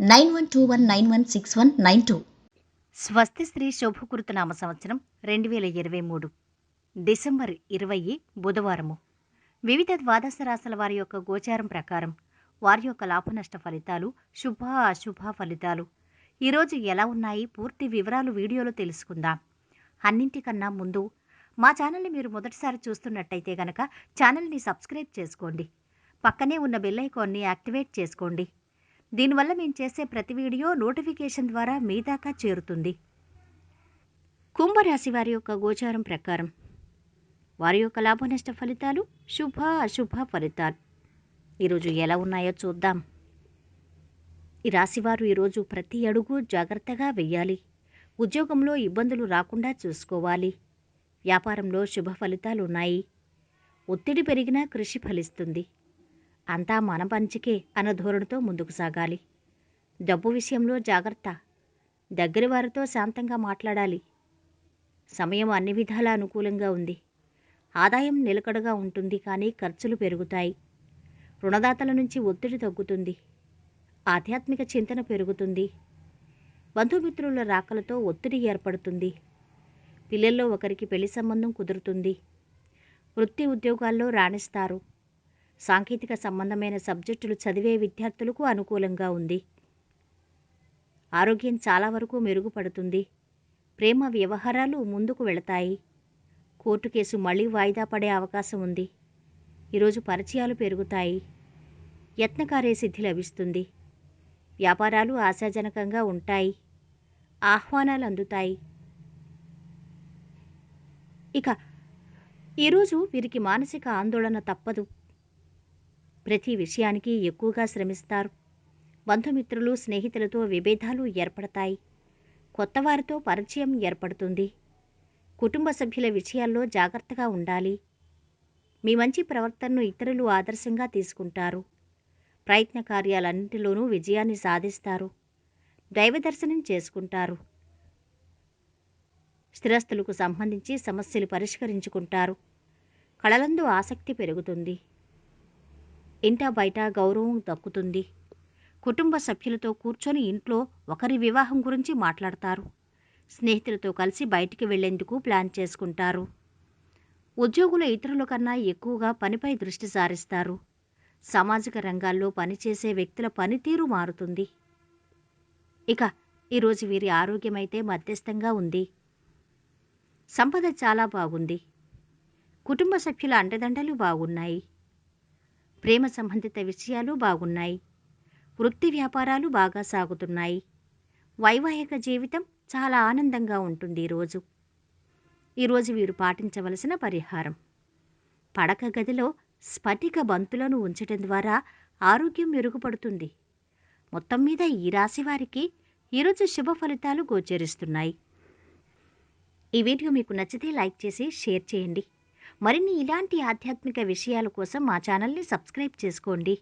nine one two one nine one six one nine two. స్వస్తి శ్రీ శోభకృత నామ సంవత్సరం రెండు వేల ఇరవై మూడు డిసెంబర్ ఇరవై బుధవారము. వివిధ ద్వాదశ రాశుల వారి యొక్క గోచారం ప్రకారం వారి యొక్క లాభనష్ట ఫలితాలు శుభ అశుభ ఫలితాలు. ఈరోజు ఎలా ఉన్నాయి? పూర్తి వివరాలు వీడియోలో తెలుసుకుందాం. అన్నింటికన్నా ముందు మా ఛానల్ని మీరు మొదటిసారి చూస్తున్నట్టయితే గనక ఛానల్ని సబ్స్క్రైబ్ చేసుకోండి. పక్కనే ఉన్న బెల్ ఐకాన్ని యాక్టివేట్ చేసుకోండి. దీనివల్ల మేము చేసే ప్రతి వీడియో నోటిఫికేషన్ ద్వారా మీ దాకా చేరుతుంది. కుంభరాశి వారి యొక్క గోచారం ప్రకారం వారి యొక్క లాభనష్ట ఫలితాలు శుభ అశుభ ఫలితాలు. ఈరోజు ఎలా ఉన్నాయో చూద్దాం. ఈ రాశివారు ఈరోజు ప్రతి అడుగు జాగ్రత్తగా వెయ్యాలి. ఉద్యోగంలో ఇబ్బందులు రాకుండా చూసుకోవాలి. వ్యాపారంలో శుభ ఫలితాలు ఉన్నాయి. ఒత్తిడి పెరిగినా కృషి ఫలిస్తుంది. అంతా మన పంచికే అన్న ధోరణితో ముందుకు సాగాలి. డబ్బు విషయంలో జాగ్రత్త. దగ్గరి వారితో శాంతంగా మాట్లాడాలి. సమయం అన్ని విధాలా అనుకూలంగా ఉంది. ఆదాయం నిలకడగా ఉంటుంది కానీ ఖర్చులు పెరుగుతాయి. రుణదాతల నుంచి ఒత్తిడి తగ్గుతుంది. ఆధ్యాత్మిక చింతన పెరుగుతుంది. బంధుమిత్రుల రాకలతో ఒత్తిడి ఏర్పడుతుంది. పిల్లల్లో ఒకరికి పెళ్ళి సంబంధం కుదురుతుంది. వృత్తి ఉద్యోగాల్లో రాణిస్తారు. సాంకేతిక సంబంధమైన సబ్జెక్టులు చదివే విద్యార్థులకు అనుకూలంగా ఉంది. ఆరోగ్యం చాలా వరకు మెరుగుపడుతుంది. ప్రేమ వ్యవహారాలు ముందుకు వెళతాయి. కోర్టు కేసు మళ్ళీ వాయిదా పడే అవకాశం ఉంది. ఈరోజు పరిచయాలు పెరుగుతాయి. యత్నకార్యసిద్ధి లభిస్తుంది. వ్యాపారాలు ఆశాజనకంగా ఉంటాయి. ఆహ్వానాలు అందుతాయి. ఇక ఈరోజు వీరికి మానసిక ఆందోళన తప్పదు. ప్రతి విషయానికి ఎక్కువగా శ్రమిస్తారు. బంధుమిత్రులు స్నేహితులతో విభేదాలు ఏర్పడతాయి. కొత్తవారితో పరిచయం ఏర్పడుతుంది. కుటుంబ సభ్యుల విషయాల్లో జాగ్రత్తగా ఉండాలి. మీ మంచి ప్రవర్తనను ఇతరులు ఆదర్శంగా తీసుకుంటారు. ప్రయత్న కార్యాలన్నింటిలోనూ విజయాన్ని సాధిస్తారు. దైవ దర్శనం చేసుకుంటారు. స్థిరస్తులకు సంబంధించి సమస్యలు పరిష్కరించుకుంటారు. కళలందు ఆసక్తి పెరుగుతుంది. ఇంట బయట గౌరవం దక్కుతుంది. కుటుంబ సభ్యులతో కూర్చొని ఇంట్లో ఒకరి వివాహం గురించి మాట్లాడతారు. స్నేహితులతో కలిసి బయటికి వెళ్ళేందుకు ప్లాన్ చేసుకుంటారు. ఉద్యోగులు ఇతరుల కన్నా ఎక్కువగా పనిపై దృష్టి సారిస్తారు. సామాజిక రంగాల్లో పనిచేసే వ్యక్తుల పనితీరు మారుతుంది. ఇక ఈరోజు వీరి ఆరోగ్యమైతే మధ్యస్థంగా ఉంది. సంపద చాలా బాగుంది. కుటుంబ సభ్యుల అండదండలు బాగున్నాయి. ప్రేమ సంబంధిత విషయాలు బాగున్నాయి. వృత్తి వ్యాపారాలు బాగా సాగుతున్నాయి. వైవాహిక జీవితం చాలా ఆనందంగా ఉంటుంది ఈరోజు ఈరోజు వీరు పాటించవలసిన పరిహారం. పడక గదిలో స్ఫటిక బంతులను ఉంచటం ద్వారా ఆరోగ్యం మెరుగుపడుతుంది. మొత్తం మీద ఈ రాశి వారికి ఈరోజు శుభ ఫలితాలు గోచరిస్తున్నాయి. ఈ వీడియో మీకు నచ్చితే లైక్ చేసి షేర్ చేయండి. మరిన్ని ఇలాంటి ఆధ్యాత్మిక విషయాల కోసం మా ఛానల్ని సబ్స్క్రైబ్ చేసుకోండి.